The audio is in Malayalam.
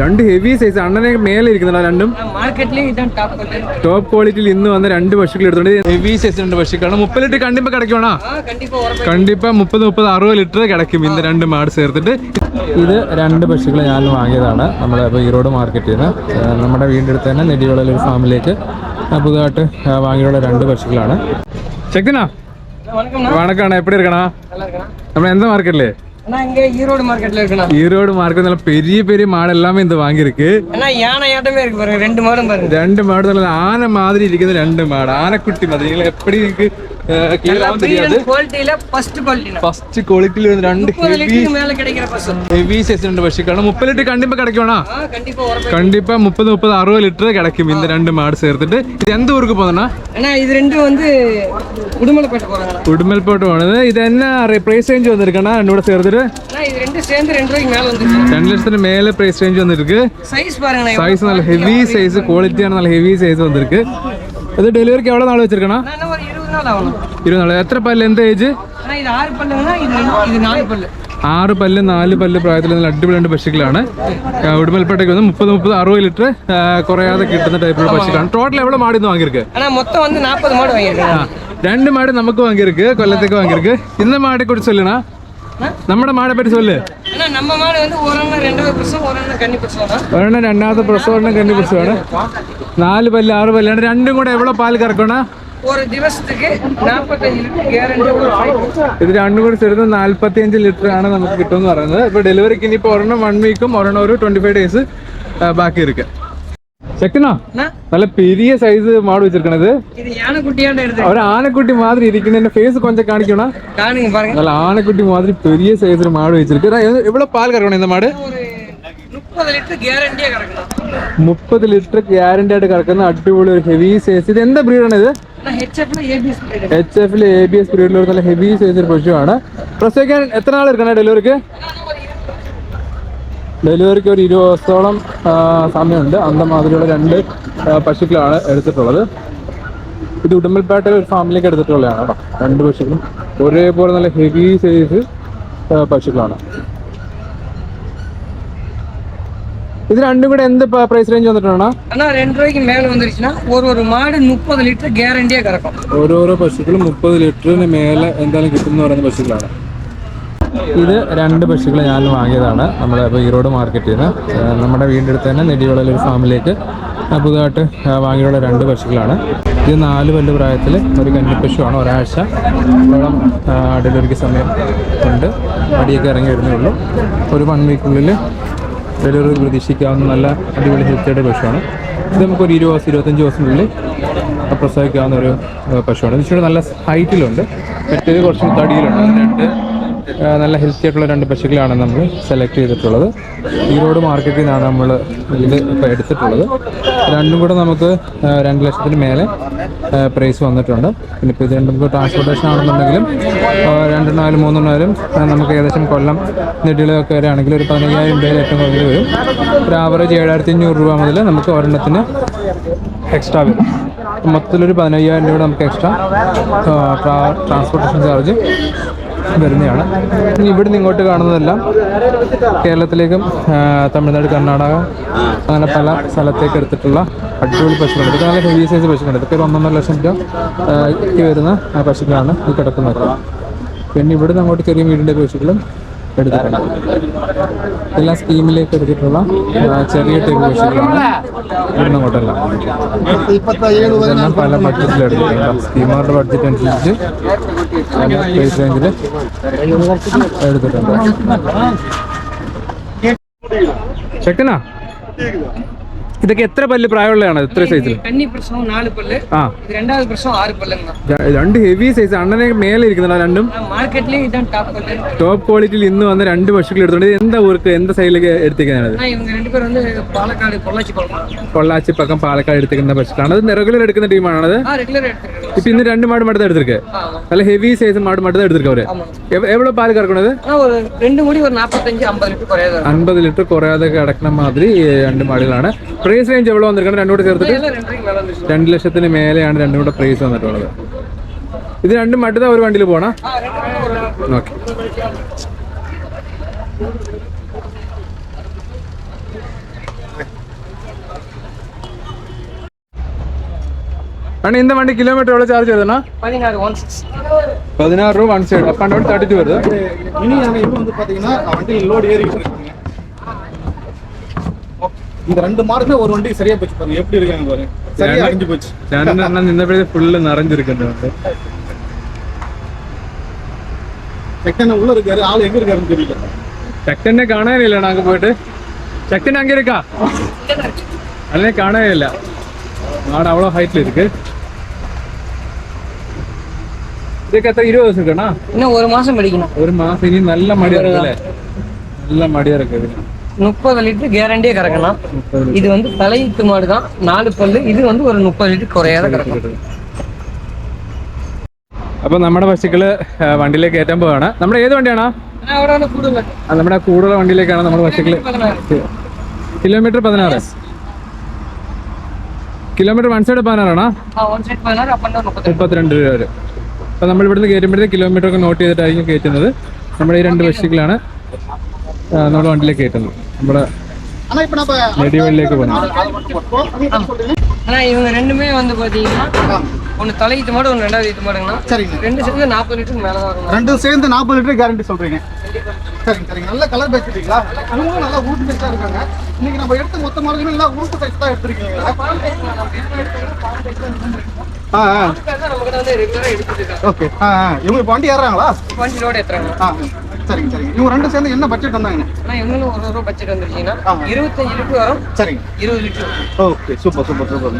രണ്ട് ഹെവി സൈസ് അണ്ണനെ മേലെ ഇരിക്കുന്നുണ്ട് രണ്ടും. ടോപ്പ് ക്വാളിറ്റിയിൽ ഇന്ന് വന്ന രണ്ട് പശുക്കൾ എടുത്തോണ്ട് ഹെവി സൈസ് രണ്ട് പശുക്കളാണ്. മുപ്പത് ലിറ്റർ കണ്ടിപ്പോ കിടക്കണോ കണ്ടിപ്പ മുപ്പത് മുപ്പത് അറുപത് ലിറ്റർ കിടക്കും ഇന്ന് രണ്ട് മാട് ചേർത്തിട്ട്. ഇത് രണ്ട് പശുക്കൾ ഞാൻ വാങ്ങിയതാണ് നമ്മുടെ ഇപ്പോൾ ഈറോഡ് മാർക്കറ്റിൽ നിന്ന് നമ്മുടെ വീടിന്റെ അടുത്ത് തന്നെ നെടിയുള്ള ഒരു ഫാമിലേക്ക് പുതുതായിട്ട് വാങ്ങിയുള്ള രണ്ട് പശുക്കളാണ്. ചെക്കനാ വണക്കാണ്. എപ്പിടി ഇരിക്കണ നമ്മൾ എന്താ മാർക്കറ്റില്ലേ ஈரோடு மார்க்கெட்ல இருக்கு ஈரோடு மார்க்கெட்ல பெரிய பெரிய மாடு எல்லாமே இந்த வாங்கியிருக்கு. ஆனா யானை இருக்கு ரெண்டு மாடும் ரெண்டு மாடு ஆனை மாதிரி இருக்குது ரெண்டு மாடு. ஆனைக்குட்டி மாதிரி. எப்படி இருக்கு ഫസ്റ്റ് ക്വാളിറ്റിയിൽ வந்து ரெண்டு ஹெவி சைஸ் ரெண்டு பஸ் காணும் முப்பது லிட்டர் கண்டிப்பா கிடைக்கும்னா கண்டிப்பா முப்பது முப்பது அறுபது லிட்டர் கிடைக்கும் இந்த ரெண்டு மாடு சேர்த்துட்டு இது எந்த ஊருக்கு போதும்னா இது ரெண்டும் வந்து உடுமலைப்பேட்டை போறாங்க உடுமலைப்பேட்டை போனது இது என்ன பிரைஸ் ரேஞ்ச் வந்திருக்கேன்னா ரெண்டு சேர்த்துட்டு ரெண்டு லட்சத்துக்கு மேல பிரைஸ் ரேஞ்ச் வந்திருக்கு சைஸ் பாருங்க சைஸ் நல்ல ஹெவி சைஸ் குவாலிட்டியான நல்ல ஹெவி சைஸ் வந்திருக்கு இது டெலிவரிக்கு எவ்வளவு நாள் வச்சிருக்கேன்னா ഇരുപത്തിനാല് എത്ര പല്ല്? എന്ത് ഏജ് ആറ് പല്ല്. നാല് പല്ല് പ്രായത്തിൽ നല്ല അടിപൊളി രണ്ട് പശുക്കളാണ് ഉടുമൽപേട്ടയ്ക്ക് വന്ന് മുപ്പത് മുപ്പത് അറുപത് ലിറ്റർ കുറയാതെ കിട്ടുന്ന ടൈപ്പുള്ള പശുക്കളാണ്. ടോട്ടൽ എവിടെ മാടി നിന്ന് മൊത്തം മാട് രണ്ട് മാട് നമുക്ക് വാങ്ങിയിருக்கு കൊല്ലത്തേക്ക് വാങ്ങിയിരിക്ക് ഇന്ന മാടെ കുറിച്ച് ചൊല്ലണ? നമ്മുടെ മാടെ പറ്റി ചൊല്ല്. ഒരെണ്ണം രണ്ടാമത്തെ പ്രസവം ഒരെണ്ണം കന്നി പ്രസവമാണ്. നാല് പല്ല് ആറ് പല്ലാണ് രണ്ടും കൂടെ എവിടെ പാൽ കറക്കണ? ஒரு ദിവസത്തേക്ക് നാൽപ്പത്തഞ്ച് ലിറ്റർ ഗ്യാരണ്ടി ഇത് രണ്ടും കൂടി ചേർന്ന് നാല്പത്തിയഞ്ച് ലിറ്റർ ആണ് നമുക്ക് കിട്ടുമെന്ന് പറയുന്നത്. ഇപ്പൊ ഡെലിവറിക്ക് ഇനി ഇപ്പോൾ ഒരെണ്ണം വൺ വീക്കും ഒരെണ്ണം ഒരു ട്വന്റി ഫൈവ് ഡേയ്സ് ബാക്കി இருக்கு ശക്തനാ നല്ല പെരിയ സൈസ് മാട് വെച്ചിരിക്കണത്. ഒരു ആനക്കുട്ടി മാതിരി ഇരിക്കുന്ന ഫേസ് കൊഞ്ചം കാണിക്കണ നല്ല ആനക്കുട്ടി മാതിരി പെരിയ സൈസിൽ മാട് വെച്ചിരിക്കും. എവിടെ പാൽ കറക്കണം ഇന്ന് മാട്? മുപ്പത് ലിറ്റർ ഗ്യാരണ്ടി ആയിട്ട് കറക്കുന്ന അടിപൊളി ഒരു ഹെവി സൈസ് ഇത് എന്താ ബ്രീഡാണ് ഇത്? എച്ച് എഫിൽ എ ബി എസ് പീരീഡിൽ ഒരു നല്ല ഹെവി സൈസ് പശുവാണ് പ്രസവിക്കാൻ എത്ര നാൾ എടുക്കണം ഡെലിവറിക്ക്? ഡെലിവറിക്ക് ഒരു ഇരുപത് ദിവസത്തോളം സമയമുണ്ട്. അന്ന മാതിരിയുള്ള രണ്ട് പശുക്കളാണ് എടുത്തിട്ടുള്ളത്. ഇത് ഉടുമ്പൽപേട്ടയിൽ ഒരു ഫാമിലേക്ക് എടുത്തിട്ടുള്ളതാണ് കേട്ടോ. രണ്ട് പശുക്കളും ഒരേപോലെ നല്ല ഹെവി സൈസ് പശുക്കളാണ്. ഇത് രണ്ടും കൂടെ എന്ത് പ്രൈസ് റേഞ്ച് വന്നിട്ടാണ് ஆனா ரெண்டு ரூபாய்க்கு மேல வந்துருச்சுன்னா ஒரு ஒரு மாடு முப்பது லிட்டர் கேரண்டியா கிடக்கும் ഓരോരോ പശുക്കളും മുപ്പത് ലിറ്ററിന് മേലെ എന്തായാലും കിട്ടും എന്ന് പറയുന്ന പശുക്കളാണ് ഇത് രണ്ട് പശുക്കൾ ഞാൻ വാങ്ങിയതാണ് നമ്മുടെ ഇപ്പോൾ ഈറോഡ് മാർക്കറ്റിൽ നിന്ന് ഏഹ് നമ്മുടെ വീടിൻ്റെ അടുത്ത് തന്നെ നെടിവിളയിൽ ഒരു ഫാമിലേക്ക് ആ, പുതുതായിട്ട് ആ, വാങ്ങിയുള്ള രണ്ട് പശുക്കളാണ് ഇത് നാല് പല്ല് പ്രായത്തിൽ ഒരു കന്നിപ്പശുവാണ് ഒരാഴ്ച ഓളം ഡെലിവറിക്ക് സമയം ഉണ്ട് അടിയൊക്കെ ഇറങ്ങി വരുന്നേ ഉള്ളൂ ഒരു വൺ വീക്കുള്ളിൽ ഡെലിവറി പ്രതീക്ഷിക്കാവുന്ന നല്ല അടിപൊളി ഹെൽത്തിയുടെ പശുവാണ്. ഇത് നമുക്കൊരു ഇരുപത് ദിവസം ഇരുപത്തഞ്ച് ദിവസത്തിനുള്ളിൽ പ്രസവിക്കാവുന്ന ഒരു പശുവാണ്. ഇത് ഇച്ചിരി നല്ല ഹൈറ്റിലുണ്ട് മറ്റേത് കുറച്ച് തടിയിലുണ്ട്. രണ്ട് നല്ല ഹെൽത്തി ആയിട്ടുള്ള രണ്ട് പശുക്കളാണ് നമ്മൾ സെലക്ട് ചെയ്തിട്ടുള്ളത്. ഈറോഡ് മാർക്കറ്റിൽ നിന്നാണ് നമ്മൾ ഇത് ഇപ്പോൾ എടുത്തിട്ടുള്ളത്. രണ്ടും കൂടെ നമുക്ക് രണ്ട് ലക്ഷത്തിന് മേലെ പ്രൈസ് വന്നിട്ടുണ്ട്. പിന്നെ ഇപ്പോൾ ഇത് രണ്ടും കൂടെ ട്രാൻസ്പോർട്ടേഷൻ ആണെന്നുണ്ടെങ്കിലും രണ്ടെണ്ണായാലും മൂന്നെണ്ണായാലും നമുക്ക് ഏകദേശം കൊല്ലം നെടികളൊക്കെ വരികയാണെങ്കിൽ ഒരു പതിനയ്യായിരം രൂപയിൽ ഏറ്റവും കുറഞ്ഞ് വരും. ഒരു ആവറേജ് ഏഴായിരത്തി അഞ്ഞൂറ് രൂപ മുതൽ നമുക്ക് ഒരെണ്ണത്തിന് എക്സ്ട്രാ വരും. മൊത്തത്തിലൊരു പതിനയ്യായിരം രൂപ നമുക്ക് എക്സ്ട്രാ ട്രാൻസ്പോർട്ടേഷൻ ചാർജ് വരുന്നതാണ്. ഇവിടെ ഇവിടുന്ന് ഇങ്ങോട്ട് കാണുന്നതെല്ലാം കേരളത്തിലേക്കും തമിഴ്നാട് കർണാടക അങ്ങനെ പല സ്ഥലത്തേക്ക് എടുത്തിട്ടുള്ള അടിപൊളി പശുക്കൾ ഇതൊക്കെ നല്ല ഹെവി സൈസ് പശുക്കളുണ്ട്. ഇതൊക്കെ ഒരു ഒന്നൊന്നര ലക്ഷം രൂപ വരുന്ന പശുക്കളാണ് ഈ കിടക്കുന്നത്. പിന്നെ ഇവിടുന്ന് അങ്ങോട്ട് ചെറിയ വീടിന്റെ പശുക്കളും എടുത്തിട്ടുണ്ട് എല്ലാ സ്കീമിലേക്ക് എടുത്തിട്ടുള്ള ചെറിയ ടൈപ്പ് മെഷീനുകളാണ് ഇതെല്ലാം പല ബഡ്ജറ്റിൽ സ്കീമറുടെ ബഡ്ജറ്റ് അനുസരിച്ച് എടുത്തിട്ടുണ്ട്. ശക്തനാ ഇതൊക്കെ എത്ര പല്ല് പ്രായമുള്ളതാണ്? എത്ര സൈസ് രണ്ട് ഹെവി സൈസ് അണ്ണനെ മേലെ ഇരിക്കുന്നുണ്ട് രണ്ടും? ടോപ്പ് ക്വാളിറ്റിയിൽ ഇന്ന് വന്ന രണ്ട് പശുക്കൾ എടുത്തോണ്ട് എന്താ ഊർക്ക് എന്താ സൈഡിലേക്ക് എടുത്തിരിക്കുന്നത് പൊള്ളാച്ചി പക്കം പാലക്കാട് എടുത്തിരിക്കുന്ന പശുക്കളാണ്. അത് റെഗുലർ എടുക്കുന്ന ടീമാണ് അത്? ഇപ്പൊ ഇന്ന് രണ്ട് മാട് മടുത്ത എടുത്തിരിക്കെ? നല്ല ഹെവി സൈസ് മാട് മടുത്ത എടുത്തിരിക്കും അവർ? എവിടെ പാൽ കറക്കണത്? ഒരു നാപ്പത്തഞ്ച് അമ്പത് ലിറ്റർ കുറയാതെ കിടക്കുന്ന മാതിരി രണ്ട് മാടുകളാണ്. പ്രൈസ് റേഞ്ച് എവിടെ വന്നിരിക്കണം രണ്ടും കൂടെ ചേർത്തിട്ട് രണ്ട് ലക്ഷത്തിന് മേലെയാണ് രണ്ടും കൂടെ പ്രൈസ് വന്നിട്ടുള്ളത് ഇത് രണ്ടും മട്ടുന്ന ഒരു വണ്ടിയിൽ പോണ ഓക്കെ அண்ணா இந்த வண்டி கிலோமீட்டர் எவ்வளோ சார்ஜ் வருதுண்ணா பதினாறு ஒன் சிக்ஸ் பதினாறு ரூபா ஒன் சைடு அப் அண்ட் வருது இனி வந்து பார்த்தீங்கன்னா வண்டி லோடு ஏறி இந்த ரெண்டு மார்க்ல ஒரு வண்டி சரியா போச்சு பாருங்க. எப்படி இருக்காங்க பாருங்க. சரியா அழிஞ்சு போச்சு. இந்த பேர் ஃபுல்லா நிறைஞ்சிருக்கு செக்டன் உள்ள இருக்காரு. ஆள் எங்க இருக்காருன்னு தெரியல. செக்டனே காணவே இல்ல நாங்க போயிட்டு. செக்டன் அங்க இருக்கா? அதே காணவே இல்ல. மாடு அவ்வளவு ஹைட்ல இருக்கு. இதுக்கு எத்தனை இருபது வருஷம் இருக்குண்ணா? இன்னும் ஒரு மாசம் படிக்கணும். ஒரு மாசம் இனி நல்ல மடியா இருக்குல்ல. நல்ல மடியா இருக்குது. முப்பது லிட்டர் கேரண்டியா கறக்கலாம் முப்பது இது வந்து தலையீட்டு மாடு தான் நாலு பல்லு இது வந்து ஒரு മുപ്പത് ലിറ്റർ കുറയാതെ കിടക്കും അപ്പൊ നമ്മുടെ പശുക്കള് ആ, വണ്ടിയിലേക്ക് കയറ്റാൻ പോവാണ് നമ്മുടെ ഏത് വണ്ടിയാണോ അവിടെ വന്ന് കൂടുതൽ ആ, നമ്മുടെ കൂടുതൽ വണ്ടിയിലേക്കാണ് നമ്മുടെ പശുക്കള് കിലോമീറ്റർ പതിനാറ് kilometre one side പതിനാറാണോ one side പതിനാറ് അപ്പം മുപ്പത്തി മുപ്പത്തിരണ്ട് രൂപ വരെ അപ്പൊ നമ്മൾ ഇവിടുന്ന് കയറ്റുമ്പോഴത്തേക്ക് കിലോമീറ്റർ ഒക്കെ നോട്ട് ചെയ്തിട്ടായിരിക്കും കയറ്റുന്നത് നമ്മുടെ ഈ രണ്ട് ബസ്സുകളാണ് നമ്മുടെ വണ്ടിയിലേക്ക് കയറ്റുന്നത് നമ്മുടെ ஆனா இப்ப நம்ம നെടിവള്ളിലേക്ക് പോകുന്നത് அதை மட்டும் போட்டோம். சொல்றீங்க ஆனா இவங்க ரெண்டுமே வந்து பாத்தீங்கன்னா ஒன்னு தலையீட்டு மாடு ஒன்னு ரெண்டாவது ஈட்டு மாடுங்கண்ணா சரிங்க ரெண்டு சேர்ந்து நாற்பது லிட்டருக்கு மேல தான் இருக்கும் ரெண்டும் சேர்ந்து நாற்பது லிட்டர் கேரண்டி சொல்றீங்க சரிங்க சரிங்க நல்ல கலர் பேசிட்டீங்களா இவங்களும் நல்லா உருட்டு பேச்சா இருக்காங்க இன்னைக்கு நம்ம எடுத்த மொத்த மார்க்குமே எல்லாம் உருட்டு பேச்சு தான் எடுத்திருக்கீங்க ஆ ஆ நம்ம கிட்ட வந்து ரெகுலரா எடுத்துட்டு இருக்காங்க ஓகே ஆ ஆ இவங்க இப்போ வண்டி ஏறுறாங்களா வண்டியோட ஏத்துறாங்க ஆ சரிங்க சரிங்க. இவங்க ரெண்டும் சேர்ந்து என்ன பட்ஜெட் வந்தாங்க ஆனா இவங்களும் ஒரு ரூபா பட்ஜெட் வந்துருச்சீங்கன்னா ஆமா. இருபத்தஞ்சு லிட்டர் வரும். சரிங்க. இருபது litre. Okay super super super.